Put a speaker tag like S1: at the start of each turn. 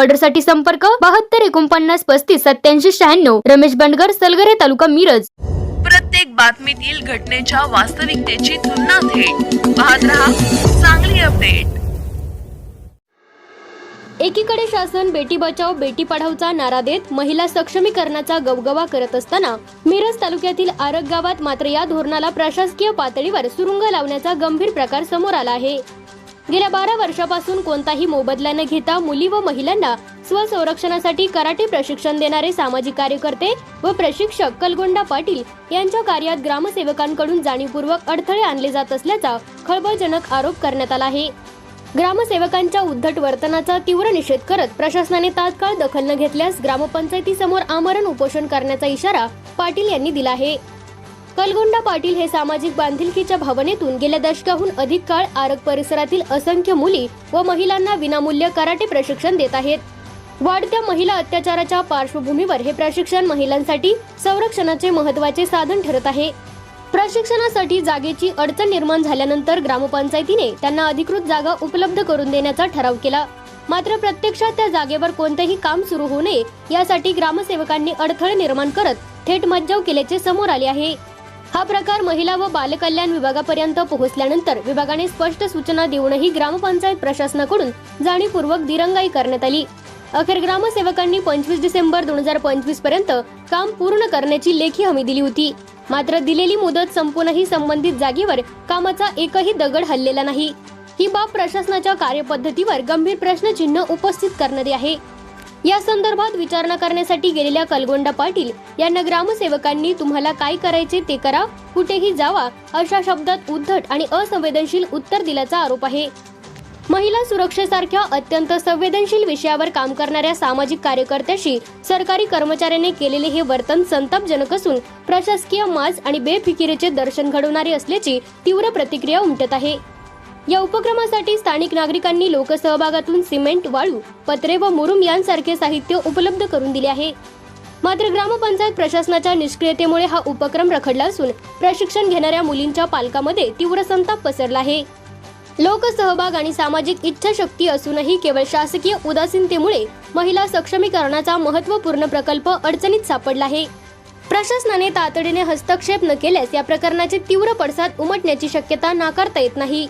S1: ऑर्डरसाठी संपर्क बहात्तर एकोणपन्नास पस्तीस सत्याऐंशी शहाण्णव. रमेश बंडगर सलगरे तालुका मिरज.
S2: प्रत्येक बातमीतील घटनेच्या वास्तविकतेची तुलना थेट. पाहत रहा चांगली अपडेट.
S1: एकीकडे शासन बेटी बचाव बेटी पढावचा नारा देत महिला सक्षमीकरणाचा गवगवा करत असताना मिरज तालुक्यातील आरग गावात मात्र या धोरणाला प्रशासकीय पातळीवर सुरुंग लावण्याचा गंभीर प्रकार समोर आला आहे. गेल्या बारा वर्षापासून कोणताही मोबदला न घेता मुली व महिलांना स्वसंरक्षणासाठी कराटे प्रशिक्षण देणारे सामाजिक कार्यकर्ते व प्रशिक्षक कलगोंडा पाटील यांच्या कार्यात ग्रामसेवकांकडून जाणीवपूर्वक अडथळे आणले जात असल्याचा खळबळजनक आरोप करण्यात आला आहे. ग्रामसेवकांच्या उद्धट वर्तनाचा तीव्र निषेध करत प्रशासनाने तात्काळ दखल न घेतल्यास ग्रामपंचायतीसमोर आमरण उपोषण करण्याचा इशारा पाटील यांनी दिला आहे. कलगोंडा पाटील हे सामाजिक बांधिलकीच्या भावनेतून गेल्या दशकाहून अधिक काळ आरग परिसरातील असंख्य मुली व महिलांना विनामूल्य कराटे प्रशिक्षण देत आहेत. वाढत्या महिला अत्याचाराच्या पार्श्वभूमीवर हे प्रशिक्षण महिलांसाठी संरक्षणाचे महत्त्वाचे साधन ठरत आहे. प्रशिक्षणासाठी जागेची अडचण निर्माण झाल्यानंतर ग्रामपंचायतीने त्यांना अधिकृत जागा उपलब्ध करून देण्याचा ठराव केला. मात्र प्रत्यक्षात त्या जागेवर कोणतेही काम सुरू होऊ नये यासाठी ग्रामसेवकांनी अडथळे निर्माण करत थेट मज्जाव केल्याचे समोर आले आहे. हा प्रकार महिला व बालकल्याण विभागापर्यंत पोहोचल्यानंतर विभागाने स्पष्ट सूचना देऊनही ग्रामपंचायत प्रशासनाकडून जाणीवपूर्वक दिरंगाई करण्यात आली. अखेर ग्रामसेवकांनी पंचवीस डिसेंबर दोन हजार पंचवीसपर्यंत काम पूर्ण करण्याची लेखी हमी दिली होती. मात्र दिलेली मुदत संपूनही संबंधित जागेवर कामाचा एकही दगड हल्लेला नाही. ही बाब प्रशासनाच्या कार्यपद्धतीवर गंभीर प्रश्नचिन्ह उपस्थित करणारी आहे. या संदर्भात विचारणा करण्यासाठी गेलेल्या कलगोंडा पाटील यांना ग्रामसेवकांनी तुम्हाला काय करायचे ते करा कुठेही जावा अशा शब्दात उद्धट आणि असंवेदनशील उत्तर दिल्याचा आरोप आहे. महिला सुरक्षेसारख्या अत्यंत संवेदनशील विषयावर काम करणाऱ्या सामाजिक कार्यकर्त्याशी सरकारी कर्मचाऱ्याने केलेले हे वर्तन संतापजनक असून प्रशासकीय माज आणि बेफिकिरीचे दर्शन घडवणारे असल्याची तीव्र प्रतिक्रिया उमटत आहे. या उपक्रमासाठी स्थानिक नागरिकांनी लोकसहभागातून सिमेंट वाळू पत्रे व मुरुम यांसारखे साहित्य उपलब्ध करून दिले आहे. मात्र ग्रामपंचायत प्रशासनाच्या निष्क्रियतेमुळे हा उपक्रम रखडला असून प्रशिक्षण घेणाऱ्या मुलींच्या पालकामध्ये तीव्र संताप पसरला आहे. लोकसहभाग आणि सामाजिक इच्छाशक्ती असूनही केवळ शासकीय उदासीनतेमुळे महिला सक्षमीकरणाचा महत्त्वपूर्ण प्रकल्प अडचणीत सापडला आहे. प्रशासनाने तातडीने हस्तक्षेप न केल्यास या प्रकरणाचे तीव्र पडसाद उमटण्याची शक्यता नाकारता येत नाही.